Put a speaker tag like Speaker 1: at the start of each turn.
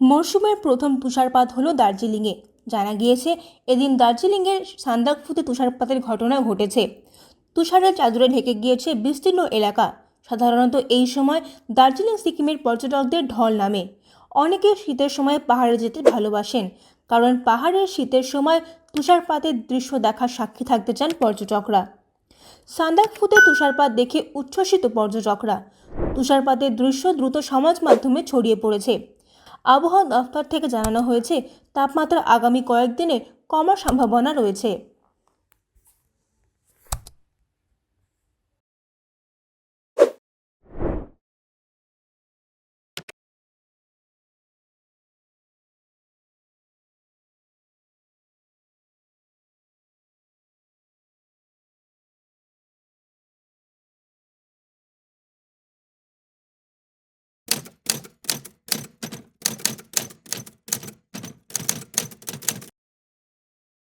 Speaker 1: মরশুমের প্রথম তুষারপাত হলো দার্জিলিংয়ে। জানা গিয়েছে, এদিন দার্জিলিংয়ের সান্দাকফুতে তুষারপাতের ঘটনা ঘটেছে। তুষারের চাদরে ঢেকে গিয়েছে বিস্তীর্ণ এলাকা। সাধারণত এই সময় দার্জিলিং সিকিমের পর্যটকদের ঢল নামে। অনেকে শীতের সময় পাহাড়ে যেতে ভালোবাসেন, কারণ পাহাড়ের শীতের সময় তুষারপাতের দৃশ্য দেখার সাক্ষী থাকতে চান পর্যটকরা। সান্দাকফুতে তুষারপাত দেখে উচ্ছ্বসিত পর্যটকরা। তুষারপাতের দৃশ্য দ্রুত সমাজ মাধ্যমে ছড়িয়ে পড়েছে। আবহাওয়া দফতর থেকে জানানো হয়েছে তাপমাত্রা আগামী কয়েকদিনে কমার সম্ভাবনা রয়েছে।